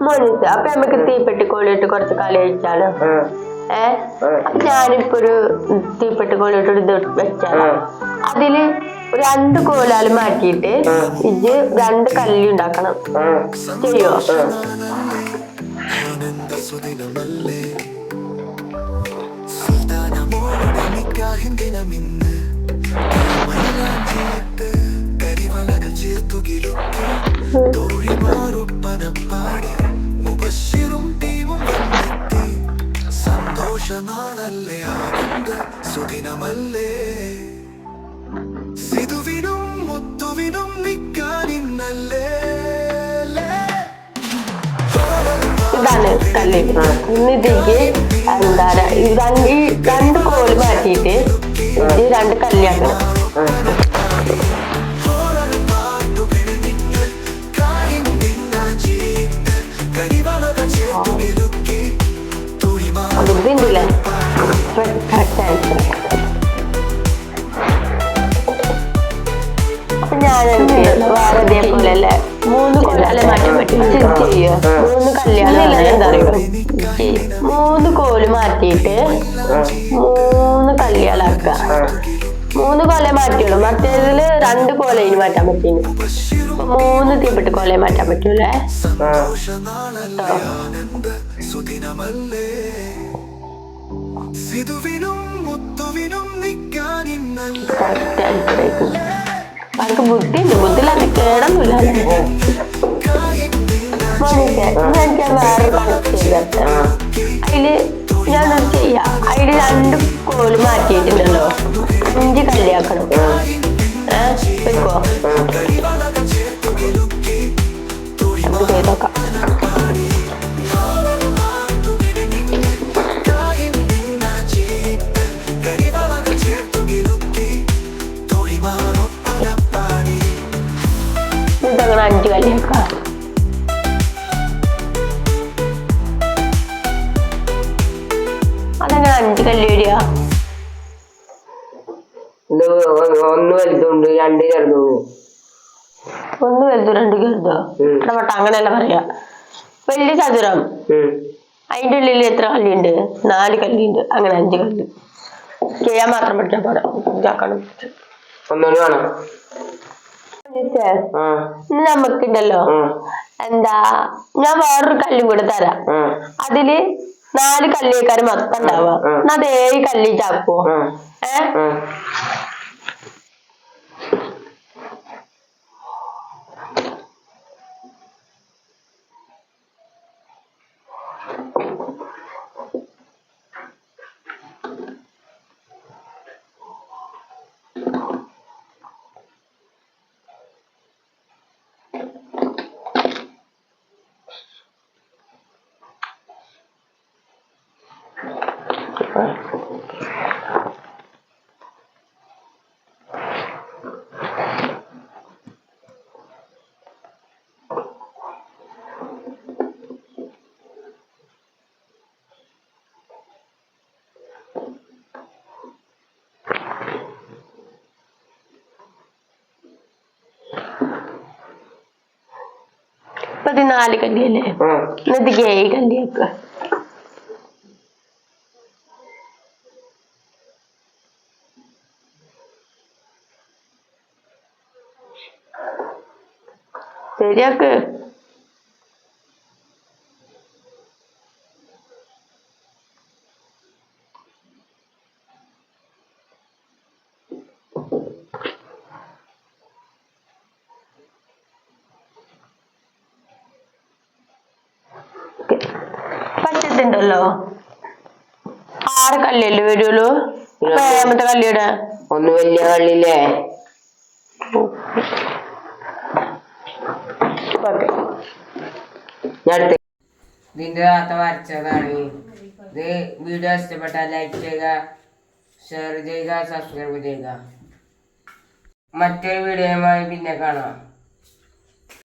മോനിസ് അപ്പൊ നമുക്ക് തീപ്പെട്ടി കോളിയിട്ട് കുറച്ച് കളി കഴിച്ചാലോ? ഏ? അപ്പൊ ഞാനിപ്പോ ഒരു തീപ്പെട്ടി കോളിയിട്ട് ഒരു ഇത് വെച്ചാലോ? അതിൽ രണ്ട് കോലാൽ മാറ്റിയിട്ട് ഇത് രണ്ട് കല്ലി ഉണ്ടാക്കണം. ആ, ചെയ്യോ ആ. സന്തോഷനാളല്ലേ ആനന്ദ സുദിനമല്ലേ? സിതുവിനും മുത്തുവിനും നിൽക്കാനിന്നല്ലേ? ഇതാണ് കല്ല് എന്നിട്ടേക്ക് എന്താ രണ്ട് കോൽ മാറ്റിയിട്ട് ഇത് രണ്ട് കല്യാക്കണം ഇതേപോലെ മൂന്ന് പറ്റും കല്യാണം എന്താ കോൽ മാറ്റിയിട്ട് മൂന്ന് കല്യാണാക്കുക. മൂന്ന് കൊല മാറ്റിയുള്ളൂ. മറ്റേതിൽ രണ്ട് കോലയിന് മാറ്റാൻ പറ്റില്ല മൂന്ന് തീപ്പെട്ട് കൊല മാറ്റാൻ പറ്റൂലേ സിധുവിനും മുത്തുവിനും ആൻസർ ആയിരിക്കും അവർക്ക് ബുദ്ധിയുണ്ട് ബുദ്ധിയില്ലാത്ത കേടൊന്നുമില്ല. എനിക്ക് വേറെ കണക്ട് ചെയ്തിട്ട് അതിൽ ഞാനത് ചെയ്യാം. അതിൽ രണ്ട് കോൽ മാറ്റിയിട്ടുണ്ടല്ലോ. അഞ്ച് കല്യാക്കണം. ഏഹ് വെക്കോ? ഇതങ്ങനെ അഞ്ച് കല്യാക്കാം അതങ്ങനെ അഞ്ച് കല്ല് വരിക ഒന്ന് വലുതുണ്ട് രണ്ട് ചെറുതുണ്ട്. ഒന്ന് വലുതും രണ്ട് ചെറുതോ? ഉം. ഇടപെട്ട അങ്ങനെയല്ല പറയാ? വലിയ ചതുരം. അതിന്റെ ഉള്ളിൽ എത്ര കല്ലുണ്ട് നാല് കല്ലുണ്ട് അങ്ങനെ അഞ്ച് കല്ല്. ചെയ്യാൻ മാത്രം പറ്റില്ല പാടാം ഇതാക്കണം. ഒന്നുകൂടി വേണം. ഇന്ന് നമുക്കുണ്ടല്ലോ. എന്താ ഞാൻ വേറൊരു കല്ലും കൂടെ തരാം. അതിൽ നാല് കല്ലേക്കാര് മൊത്തം ഉണ്ടാവുക. അത് ഏഴ് കല്ലിട്ടാക്കുവോ ചാക്കുവോ ആ ഏ ആ ഇപ്പൊ ശരിയാക്ക്. പറ്റത്തുണ്ടല്ലോ ആറ് കല്ലല്ലേ വരുള്ളൂ? ഏഴാമത്തെ കല്ലിയുടെ ഒന്ന് വലിയ കള്ളില്ലേ ഓക്കെ ഞാൻ അടുത്ത. ഇതിന്റെ താത്ത വരച്ചതാണ്. ഇത് വീഡിയോ ഇഷ്ടപ്പെട്ടാൽ ലൈക്ക് ചെയ്യുക ഷെയർ ചെയ്യുക സബ്സ്ക്രൈബ് ചെയ്യുക. മറ്റൊരു വീഡിയോയുമായി പിന്നെ കാണാം.